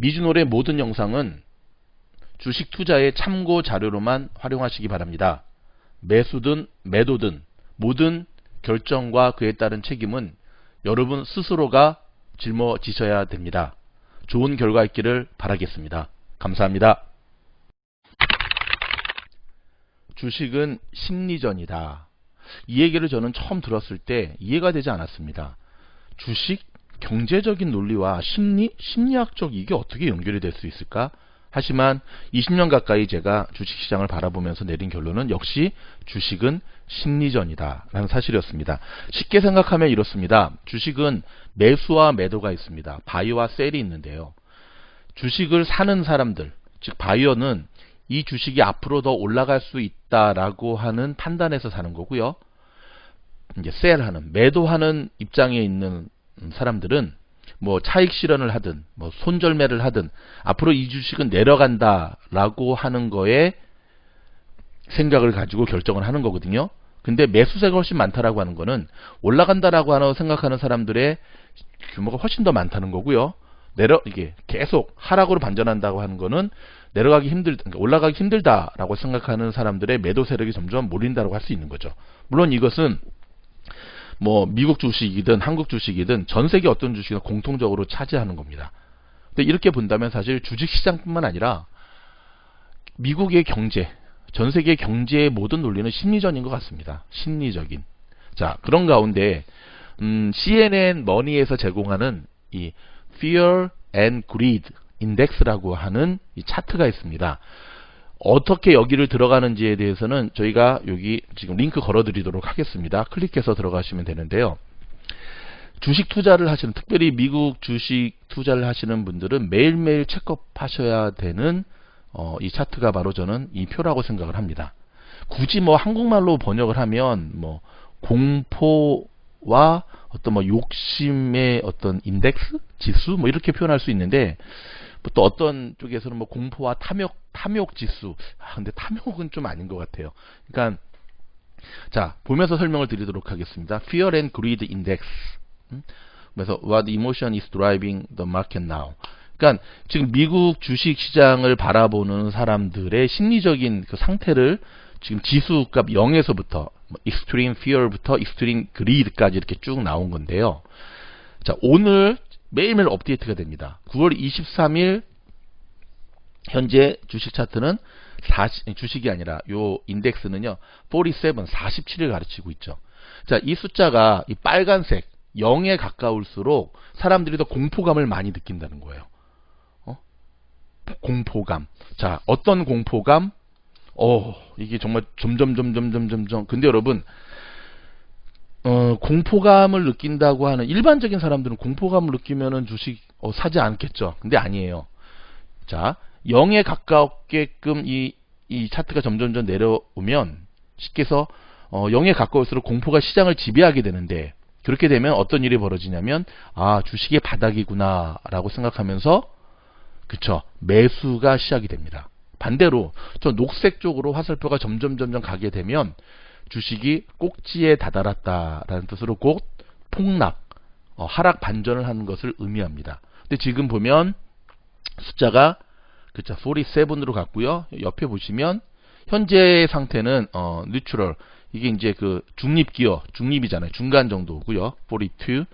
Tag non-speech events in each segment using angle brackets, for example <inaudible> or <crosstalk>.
미주노래 모든 영상은 주식 투자의 참고 자료로만 활용하시기 바랍니다. 매수든 매도든 모든 결정과 그에 따른 책임은 여러분 스스로가 짊어지셔야 됩니다. 좋은 결과 있기를 바라겠습니다. 감사합니다. 주식은 심리전이다. 이 얘기를 저는 처음 들었을 때 이해가 되지 않았습니다. 주식 경제적인 논리와 심리, 심리학적 이게 어떻게 연결이 될 수 있을까? 하지만 20년 가까이 제가 주식시장을 바라보면서 내린 결론은 역시 주식은 심리전이다 라는 사실이었습니다. 쉽게 생각하면 이렇습니다. 주식은 매수와 매도가 있습니다. 바이와 셀이 있는데요. 주식을 사는 사람들, 즉 바이어는 이 주식이 앞으로 더 올라갈 수 있다라고 하는 판단에서 사는 거고요. 이제 셀하는 매도하는 입장에 있는 사람들은 뭐 차익 실현을 하든 뭐 손절매를 하든 앞으로 이 주식은 내려간다라고 하는 거에 생각을 가지고 결정을 하는 거거든요. 근데 매수세가 훨씬 많다라고 하는 거는 올라간다라고 하는 생각하는 사람들의 규모가 훨씬 더 많다는 거고요. 내려 이게 계속 하락으로 반전한다고 하는 거는 내려가기 힘들 그러니까 올라가기 힘들다라고 생각하는 사람들의 매도 세력이 점점 몰린다고 할 수 있는 거죠. 물론 이것은 뭐 미국 주식이든 한국 주식이든 전 세계 어떤 주식이나 공통적으로 차지하는 겁니다. 근데 이렇게 본다면 사실 주식 시장뿐만 아니라 미국의 경제, 전 세계 경제의 모든 논리는 심리전인 것 같습니다. 심리적인. 자, 그런 가운데 음, CNN 머니에서 제공하는 이 Fear and Greed 인덱스라고 하는 이 차트가 있습니다. 어떻게 여기를 들어가는지에 대해서는 저희가 여기 지금 링크 걸어 드리도록 하겠습니다. 클릭해서 들어가시면 되는데요. 주식 투자를 하시는 특별히 미국 주식 투자를 하시는 분들은 매일매일 체크업 하셔야 되는 어, 이 차트가 바로 저는 이 표라고 생각을 합니다. 굳이 뭐 한국말로 번역을 하면 뭐 공포와 어떤 뭐 욕심의 어떤 인덱스 지수 뭐 이렇게 표현할 수 있는데 또 어떤 쪽에서는 뭐 공포와 탐욕 탐욕 지수. 아, 근데 탐욕은 좀 아닌 것 같아요. 그러니까 자 보면서 설명을 드리도록 하겠습니다. Fear and Greed Index. 음? 그래서 What emotion is driving the market now? 그러니까 지금 미국 주식 시장을 바라보는 사람들의 심리적인 그 상태를 지금 지수값 0에서부터 뭐 extreme fear부터 extreme greed까지 이렇게 쭉 나온 건데요. 자, 오늘 매일매일 업데이트가 됩니다. 9월 23일 현재 주식 차트는 40, 주식이 아니라 요 인덱스는요. 47, 47을 가르치고 있죠. 자, 이 숫자가 이 빨간색 0에 가까울수록 사람들이 더 공포감을 많이 느낀다는 거예요. 어? 공포감. 자, 어떤 공포감? 어, 이게 정말 점점 점점 점점 점점 근데 여러분 어, 공포감을 느낀다고 하는 일반적인 사람들은 공포감을 느끼면은 주식 어, 사지 않겠죠. 근데 아니에요. 자, 0에 가깝게끔 이, 이 차트가 점점점 내려오면 쉽게 해서 어, 0에 가까울수록 공포가 시장을 지배하게 되는데 그렇게 되면 어떤 일이 벌어지냐면 아 주식의 바닥이구나 라고 생각하면서 그쵸 매수가 시작이 됩니다. 반대로 저 녹색 쪽으로 화살표가 점점 점점 가게 되면 주식이 꼭지에 다다랐다라는 뜻으로 곧 폭락, 어, 하락 반전을 하는 것을 의미합니다. 근데 지금 보면 숫자가 그쵸 47으로 갔고요. 옆에 보시면 현재 상태는 어 뉴트럴 이게 이제 그 중립 기어 중립이잖아요. 중간 정도고요. 42.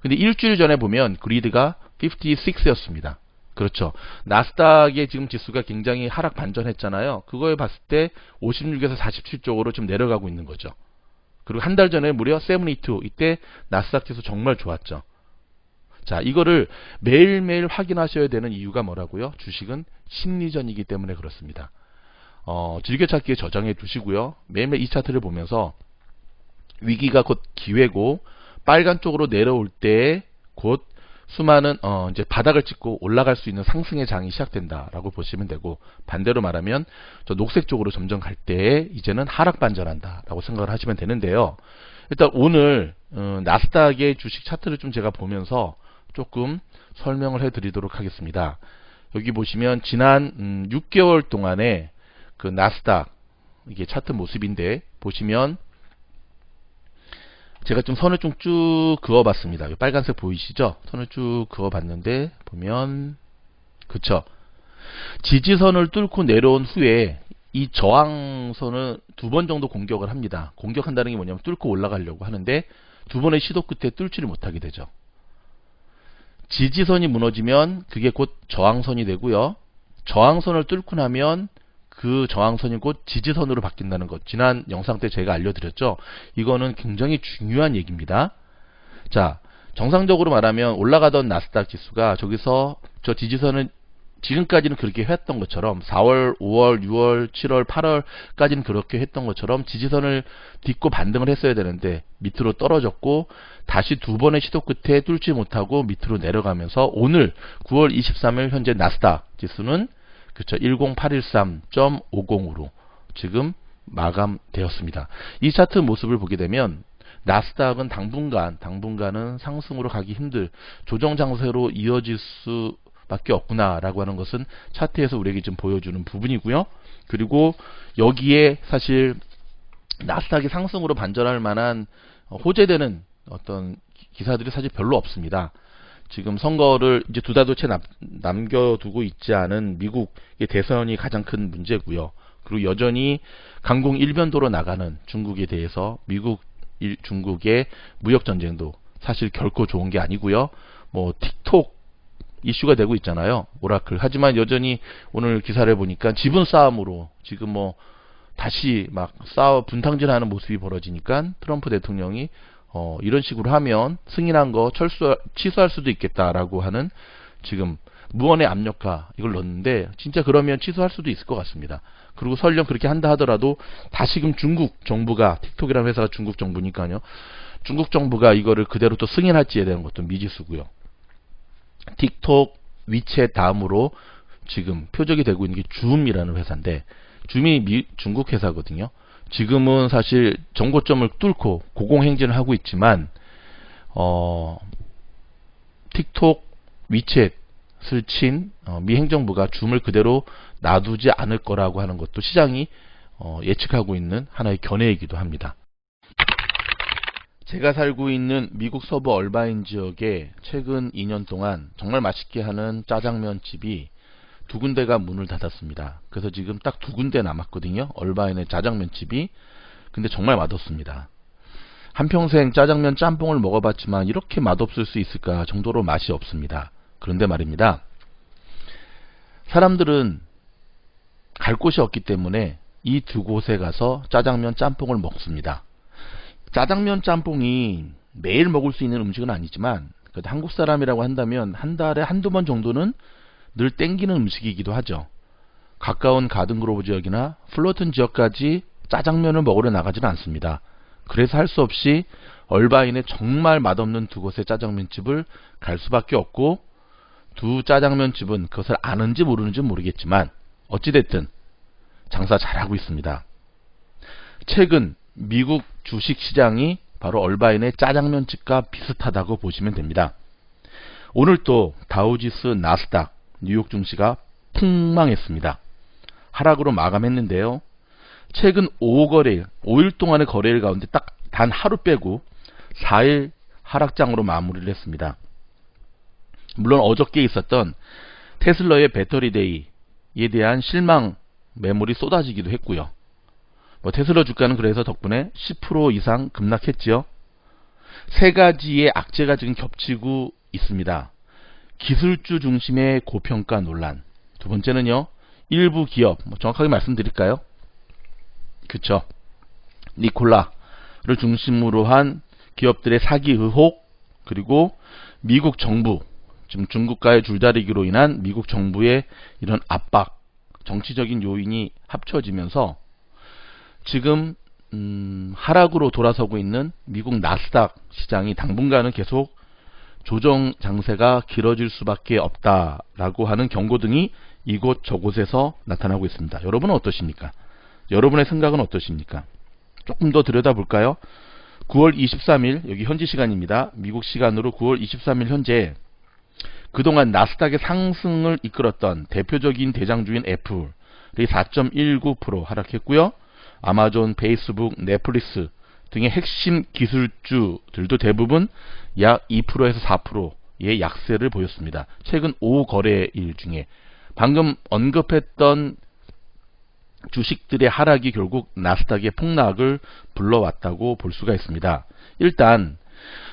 근데 일주일 전에 보면 그리드가 56였습니다. 그렇죠. 나스닥의 지금 지수가 굉장히 하락 반전했잖아요. 그거에 봤을 때 56에서 47 쪽으로 좀 내려가고 있는 거죠. 그리고 한 달 전에 무려 72 이때 나스닥 지수 정말 좋았죠. 자, 이거를 매일매일 확인하셔야 되는 이유가 뭐라고요? 주식은 심리전이기 때문에 그렇습니다. 어, 즐겨찾기에 저장해 두시고요. 매일매일 이 차트를 보면서 위기가 곧 기회고 빨간 쪽으로 내려올 때 곧 수많은 어, 이제 바닥을 찍고 올라갈 수 있는 상승의 장이 시작된다라고 보시면 되고 반대로 말하면 저 녹색 쪽으로 점점 갈때 이제는 하락 반전한다라고 생각을 하시면 되는데요. 일단 오늘 어, 나스닥의 주식 차트를 좀 제가 보면서 조금 설명을 해드리도록 하겠습니다. 여기 보시면 지난 음, 6개월 동안에 그 나스닥 이게 차트 모습인데 보시면 제가 좀 선을 좀 쭉 그어봤습니다. 빨간색 보이시죠? 선을 쭉 그어봤는데 보면 그쵸? 지지선을 뚫고 내려온 후에 이 저항선을 두 번 정도 공격을 합니다. 공격한다는 게 뭐냐면 뚫고 올라가려고 하는데 두 번의 시도 끝에 뚫지를 못하게 되죠. 지지선이 무너지면 그게 곧 저항선이 되고요. 저항선을 뚫고 나면 그 저항선이 곧 지지선으로 바뀐다는 것. 지난 영상 때 제가 알려드렸죠. 이거는 굉장히 중요한 얘기입니다. 자, 정상적으로 말하면 올라가던 나스닥 지수가 저기서 저 지지선은 지금까지는 그렇게 했던 것처럼 4월, 5월, 6월, 7월, 8월까지는 그렇게 했던 것처럼 지지선을 딛고 반등을 했어야 되는데 밑으로 떨어졌고 다시 두 번의 시도 끝에 뚫지 못하고 밑으로 내려가면서 오늘 9월 23일 현재 나스닥 지수는 그쵸 10813.50으로 지금 마감되었습니다. 이 차트 모습을 보게 되면 나스닥은 당분간 당분간은 상승으로 가기 힘들 조정 장세로 이어질 수 밖에 없구나라고 하는 것은 차트에서 우리에게 좀 보여주는 부분이고요. 그리고 여기에 사실 나스닥이 상승으로 반전할 만한 호재되는 어떤 기사들이 사실 별로 없습니다. 지금 선거를 이제 두 달도 채 남겨두고 있지 않은 미국의 대선이 가장 큰 문제고요. 그리고 여전히 강공 일변도로 나가는 중국에 대해서 미국 중국의 무역 전쟁도 사실 결코 좋은 게 아니고요. 뭐 틱톡 이슈가 되고 있잖아요. 오라클. 하지만 여전히 오늘 기사를 보니까 지분 싸움으로 지금 뭐 다시 막 싸워 분탕질하는 모습이 벌어지니까 트럼프 대통령이 어 이런 식으로 하면 승인한 거 철수 취소할 수도 있겠다라고 하는 지금 무언의 압력화 이걸 넣는데 진짜 그러면 취소할 수도 있을 것 같습니다. 그리고 설령 그렇게 한다 하더라도 다시금 중국 정부가 틱톡이라는 회사가 중국 정부니까요. 중국 정부가 이거를 그대로 또 승인할지에 대한 것도 미지수고요. 틱톡, 위챗 다음으로 지금 표적이 되고 있는 게 줌이라는 회사인데 줌이 미, 중국 회사거든요. 지금은 사실 정고점을 뚫고 고공행진을 하고 있지만 어, 틱톡, 위챗을 친 어, 미 행정부가 줌을 그대로 놔두지 않을 거라고 하는 것도 시장이 어, 예측하고 있는 하나의 견해이기도 합니다. 제가 살고 있는 미국 서부 얼바인 지역에 최근 2년 동안 정말 맛있게 하는 짜장면 집이 두 군데가 문을 닫았습니다. 그래서 지금 딱 두 군데 남았거든요. 얼바인의 짜장면 집이. 근데 정말 맛없습니다. 한평생 짜장면 짬뽕을 먹어봤지만 이렇게 맛없을 수 있을까 정도로 맛이 없습니다. 그런데 말입니다. 사람들은 갈 곳이 없기 때문에 이 두 곳에 가서 짜장면 짬뽕을 먹습니다. 짜장면 짬뽕이 매일 먹을 수 있는 음식은 아니지만 그래도 한국 사람이라고 한다면 한 달에 한두 번 정도는 늘 땡기는 음식이기도 하죠. 가까운 가든그로브 지역이나 플로튼 지역까지 짜장면을 먹으러 나가지는 않습니다. 그래서 할 수 없이 얼바인의 정말 맛없는 두 곳의 짜장면집을 갈 수밖에 없고 두 짜장면집은 그것을 아는지 모르는지 모르겠지만 어찌됐든 장사 잘하고 있습니다. 최근 미국 주식 시장이 바로 얼바인의 짜장면 집과 비슷하다고 보시면 됩니다. 오늘 또 다우지수 나스닥 뉴욕 증시가 폭망했습니다. 하락으로 마감했는데요. 최근 5거래일, 5일 동안의 거래일 가운데 딱 단 하루 빼고 4일 하락장으로 마무리를 했습니다. 물론 어저께 있었던 테슬러의 배터리데이에 대한 실망 매물이 쏟아지기도 했고요. 뭐 테슬라 주가는 그래서 덕분에 10% 이상 급락했지요. 세 가지의 악재가 지금 겹치고 있습니다. 기술주 중심의 고평가 논란. 두 번째는요. 일부 기업, 뭐 정확하게 말씀드릴까요? 그쵸. 니콜라를 중심으로 한 기업들의 사기 의혹, 그리고 미국 정부, 지금 중국과의 줄다리기로 인한 미국 정부의 이런 압박, 정치적인 요인이 합쳐지면서 지금 음, 하락으로 돌아서고 있는 미국 나스닥 시장이 당분간은 계속 조정 장세가 길어질 수밖에 없다라고 하는 경고등이 이곳 저곳에서 나타나고 있습니다. 여러분은 어떠십니까? 여러분의 생각은 어떠십니까? 조금 더 들여다볼까요? 9월 23일 여기 현지 시간입니다. 미국 시간으로 9월 23일 현재 그동안 나스닥의 상승을 이끌었던 대표적인 대장주인 애플이 4.19% 하락했고요. 아마존, 페이스북, 넷플릭스 등의 핵심 기술주들도 대부분 약 2%에서 4% 약세를 보였습니다. 최근 5거래일 중에 방금 언급했던 주식들의 하락이 결국 나스닥의 폭락을 불러왔다고 볼 수가 있습니다. 일단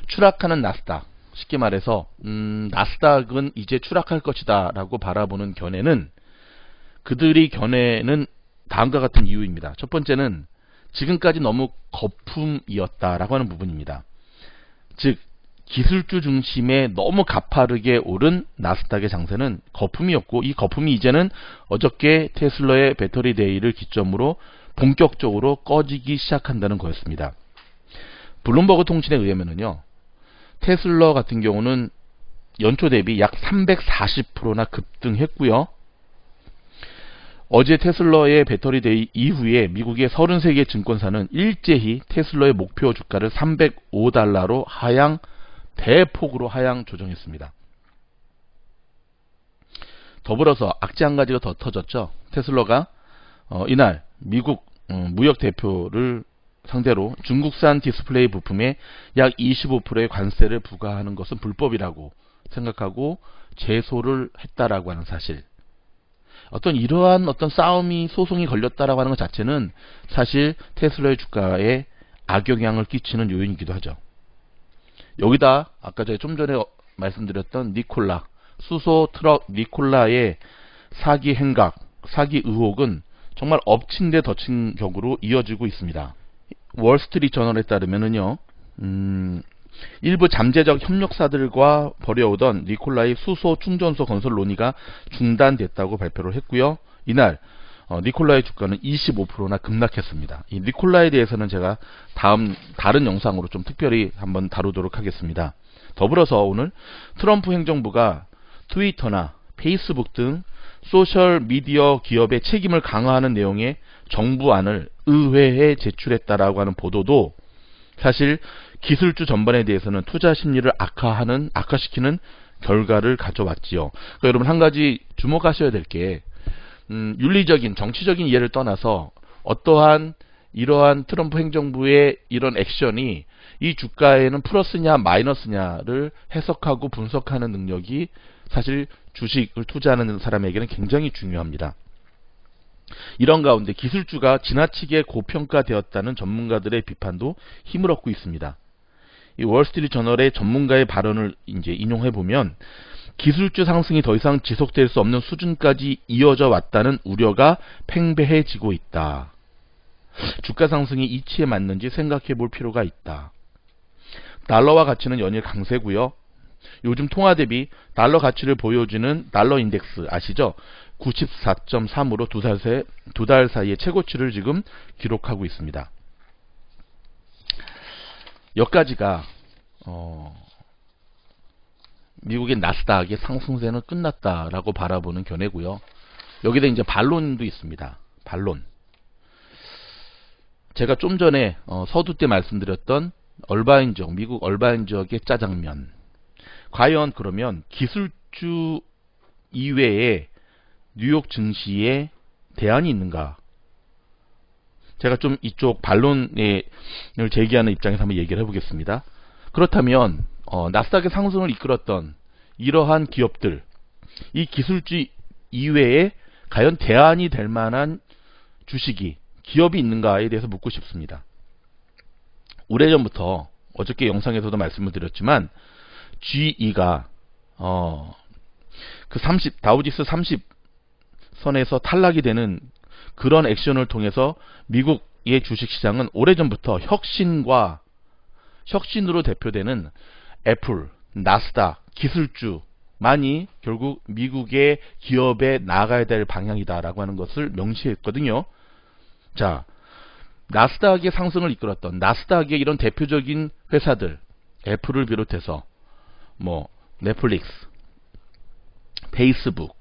추락하는 나스닥 쉽게 말해서 음, 나스닥은 이제 추락할 것이다 라고 바라보는 견해는 그들이 견해는 다음과 같은 이유입니다. 첫 번째는 지금까지 너무 거품이었다라고 하는 부분입니다. 즉 기술주 중심의 너무 가파르게 오른 나스닥의 장세는 거품이었고 이 거품이 이제는 어저께 테슬러의 배터리 데이를 기점으로 본격적으로 꺼지기 시작한다는 거였습니다. 블룸버그 통신에 의하면요. 테슬러 같은 경우는 연초 대비 약 340%나 급등했고요. 어제 테슬러의 배터리 데이 이후에 미국의 33개 증권사는 일제히 테슬러의 목표 주가를 305달러로 하향 대폭으로 하향 조정했습니다. 더불어서 악재 한 가지가 더 터졌죠. 테슬러가 어, 이날 미국 음, 무역 대표를 상대로 중국산 디스플레이 부품에 약 25%의 관세를 부과하는 것은 불법이라고 생각하고 제소를 했다라고 하는 사실. 어떤 이러한 어떤 싸움이 소송이 걸렸다라고 하는 것 자체는 사실 테슬라의 주가에 악영향을 끼치는 요인이기도 하죠. 여기다 아까 제가 좀 전에 말씀드렸던 니콜라 수소 트럭 니콜라의 사기 행각, 사기 의혹은 정말 엎친 데 덮친 격으로 이어지고 있습니다. 월스트리트 저널에 따르면은요, 음, 일부 잠재적 협력사들과 벌여오던 니콜라의 수소 충전소 건설 논의가 중단됐다고 발표를 했고요. 이날 어, 니콜라의 주가는 25%나 급락했습니다. 이 니콜라에 대해서는 제가 다음 다른 영상으로 좀 특별히 한번 다루도록 하겠습니다. 더불어서 오늘 트럼프 행정부가 트위터나 페이스북 등 소셜 미디어 기업의 책임을 강화하는 내용의 정부안을 의회에 제출했다라고 하는 보도도 사실 기술주 전반에 대해서는 투자 심리를 악화하는 악화시키는 결과를 가져왔지요. 그러니까 여러분 한 가지 주목하셔야 될게 음, 윤리적인 정치적인 이해를 떠나서 어떠한 이러한 트럼프 행정부의 이런 액션이 이 주가에는 플러스냐 마이너스냐를 해석하고 분석하는 능력이 사실 주식을 투자하는 사람에게는 굉장히 중요합니다. 이런 가운데 기술주가 지나치게 고평가되었다는 전문가들의 비판도 힘을 얻고 있습니다. 이 월스트리트 저널의 전문가의 발언을 이제 인용해 보면 기술주 상승이 더 이상 지속될 수 없는 수준까지 이어져 왔다는 우려가 팽배해지고 있다. 주가 상승이 이치에 맞는지 생각해 볼 필요가 있다. 달러와 가치는 연일 강세고요. 요즘 통화 대비 달러 가치를 보여주는 달러 인덱스 아시죠? 94.3으로 두 달, 사이에 최고치를 지금 기록하고 있습니다. 여기까지가 어, 미국의 나스닥의 상승세는 끝났다라고 바라보는 견해고요. 여기다 이제 반론도 있습니다. 반론. 제가 좀 전에 어, 서두 때 말씀드렸던 얼바인 지역, 미국 얼바인 지역의 짜장면. 과연 그러면 기술주 이외에 뉴욕 증시에 대안이 있는가? 제가 좀 이쪽 반론을 제기하는 입장에서 한번 얘기를 해보겠습니다. 그렇다면 어, 나스닥의 상승을 이끌었던 이러한 기업들, 이 기술주 이외에 과연 대안이 될 만한 주식이 기업이 있는가에 대해서 묻고 싶습니다. 오래전부터 어저께 영상에서도 말씀을 드렸지만 GE가 어, 그 30, 다우지스 30 선에서 탈락이 되는 그런 액션을 통해서 미국의 주식시장은 오래전부터 혁신과 혁신으로 대표되는 애플, 나스닥, 기술주만이 결국 미국의 기업에 나가야 될 방향이다라고 하는 것을 명시했거든요. 자, 나스닥의 상승을 이끌었던 나스닥의 이런 대표적인 회사들, 애플을 비롯해서 뭐 넷플릭스, 페이스북,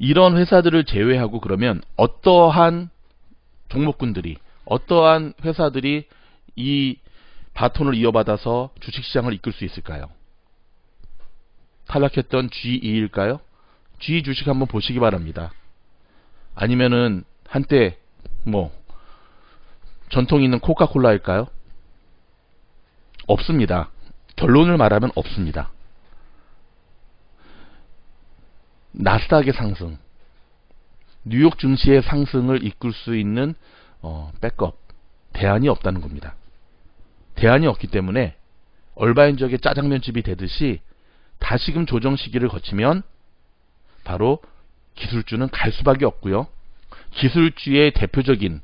이런 회사들을 제외하고 그러면 어떠한 종목군들이 어떠한 회사들이 이 바톤을 이어받아서 주식시장을 이끌 수 있을까요? 탈락했던 G2일까요? G 주식 한번 보시기 바랍니다. 아니면은 한때 뭐 전통 있는 코카콜라일까요? 없습니다. 결론을 말하면 없습니다. 나스닥의 상승, 뉴욕 증시의 상승을 이끌 수 있는 어, 백업 대안이 없다는 겁니다. 대안이 없기 때문에 얼바인적의 짜장면집이 되듯이 다시금 조정 시기를 거치면 바로 기술주는 갈 수밖에 없고요. 기술주의 대표적인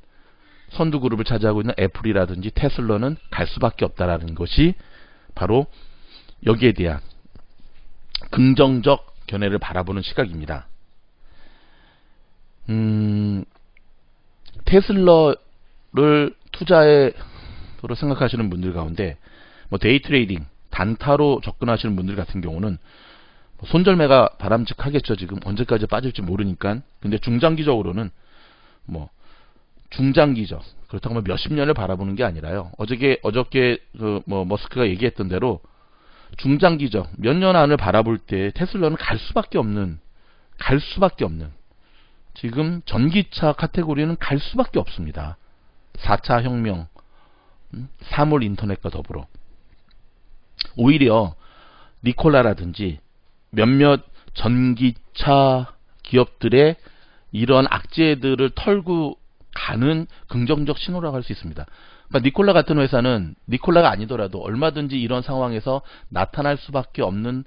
선두 그룹을 차지하고 있는 애플이라든지 테슬라는 갈 수밖에 없다라는 것이 바로 여기에 대한 긍정적 견해를 바라보는 시각입니다. 음, 테슬라를 투자에 서로 생각하시는 분들 가운데 뭐 데이 트레이딩 단타로 접근하시는 분들 같은 경우는 뭐 손절매가 바람직하겠죠. 지금 언제까지 빠질지 모르니까. 근데 중장기적으로는 뭐 중장기적 그렇다고 뭐 몇십 년을 바라보는 게 아니라요. 어저께 어저께 그 뭐 머스크가 얘기했던 대로 중장기적 몇 년 안을 바라볼 때 테슬라는 갈 수밖에 없는 갈 수밖에 없는 지금 전기차 카테고리는 갈 수밖에 없습니다. 4차 혁명, 음, 사물 인터넷과 더불어 오히려 니콜라라든지 몇몇 전기차 기업들의 이런 악재들을 털고 가는 긍정적 신호라고 할 수 있습니다. 그러니까 니콜라 같은 회사는 니콜라가 아니더라도 얼마든지 이런 상황에서 나타날 수밖에 없는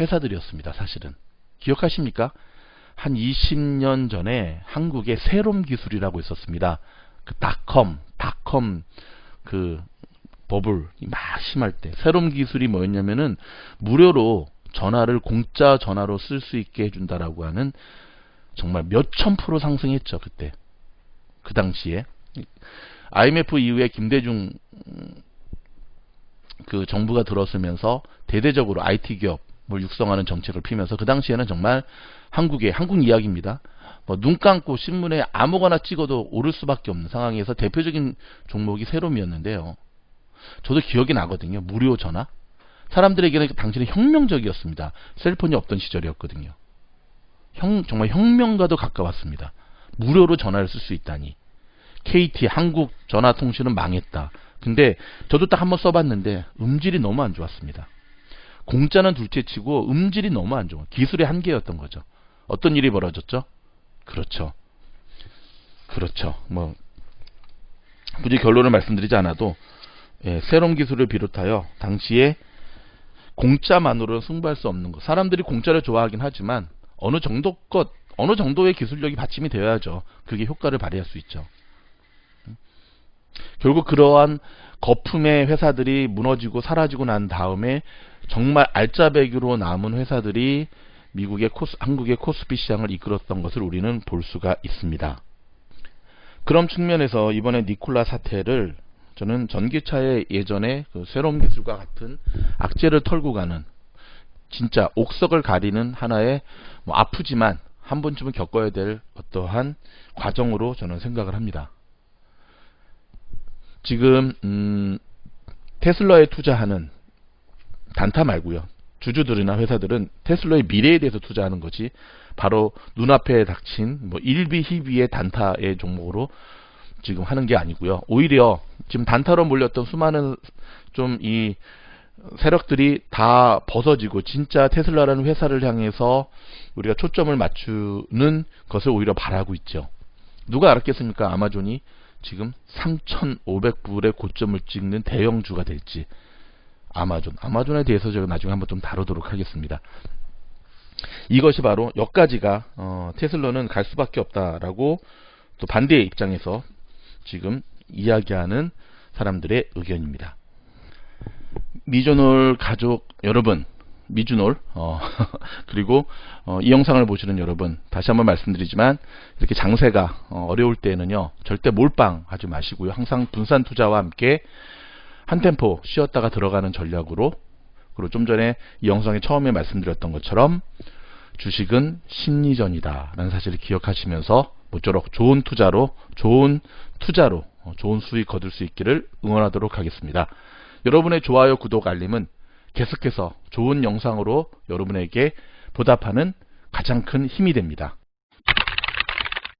회사들이었습니다. 사실은 기억하십니까? 한 20년 전에 한국에 세롬 기술이라고 있었습니다. 그 닷컴, 닷컴 그 버블이 막 심할 때 세롬 기술이 뭐였냐면은 무료로 전화를 공짜 전화로 쓸 수 있게 해준다라고 하는 정말 몇천 프로 상승했죠 그때 그 당시에 IMF 이후에 김대중 그 정부가 들어서면서 대대적으로 IT 기업을 육성하는 정책을 피면서 그 당시에는 정말 한국의 한국 이야기입니다. 뭐 눈 감고 신문에 아무거나 찍어도 오를 수밖에 없는 상황에서 대표적인 종목이 세롬이었는데요. 저도 기억이 나거든요. 무료 전화. 사람들에게는 당시는 혁명적이었습니다. 셀폰이 없던 시절이었거든요. 형, 정말 혁명과도 가까웠습니다. 무료로 전화를 쓸 수 있다니. KT 한국 전화통신은 망했다. 근데 저도 딱 한번 써봤는데 음질이 너무 안 좋았습니다. 공짜는 둘째치고 음질이 너무 안 좋아. 기술의 한계였던 거죠. 어떤 일이 벌어졌죠? 그렇죠. 그렇죠. 뭐 굳이 결론을 말씀드리지 않아도 예, 세롬 기술을 비롯하여 당시에 공짜만으로는 승부할 수 없는 것. 사람들이 공짜를 좋아하긴 하지만 어느 정도 것, 어느 정도의 기술력이 받침이 되어야죠. 그게 효과를 발휘할 수 있죠. 결국 그러한 거품의 회사들이 무너지고 사라지고 난 다음에 정말 알짜배기로 남은 회사들이 미국의 코스, 한국의 코스피 시장을 이끌었던 것을 우리는 볼 수가 있습니다. 그런 측면에서 이번에 니콜라 사태를 저는 전기차의 예전에 그 쇠롬 기술과 같은 악재를 털고 가는 진짜 옥석을 가리는 하나의 뭐 아프지만 한 번쯤은 겪어야 될 어떠한 과정으로 저는 생각을 합니다. 지금 음, 테슬라에 투자하는 단타 말고요. 주주들이나 회사들은 테슬라의 미래에 대해서 투자하는 거지 바로 눈앞에 닥친 뭐 일비 희비의 단타의 종목으로 지금 하는 게 아니고요. 오히려 지금 단타로 몰렸던 수많은 좀 이 세력들이 다 벗어지고 진짜 테슬라라는 회사를 향해서 우리가 초점을 맞추는 것을 오히려 바라고 있죠. 누가 알았겠습니까? 아마존이 지금 3,500불의 고점을 찍는 대형주가 될지. 아마존. 아마존에 대해서 제가 나중에 한번 좀 다루도록 하겠습니다. 이것이 바로 여기까지가 어, 테슬라는 갈 수밖에 없다라고 또 반대의 입장에서 지금 이야기하는 사람들의 의견입니다. 미주놀 가족 여러분, 미주놀 어, <laughs> 그리고 어, 이 영상을 보시는 여러분 다시 한번 말씀드리지만 이렇게 장세가 어, 려울 때에는요 절대 몰빵하지 마시고요 항상 분산 투자와 함께 한 템포 쉬었다가 들어가는 전략으로 그리고 좀 전에 이 영상에 처음에 말씀드렸던 것처럼 주식은 심리전이다 라는 사실을 기억하시면서 모쪼록 좋은 투자로 좋은 투자로 어, 좋은 수익 거둘 수 있기를 응원하도록 하겠습니다. 여러분의 좋아요, 구독, 알림은 계속해서 좋은 영상으로 여러분에게 보답하는 가장 큰 힘이 됩니다.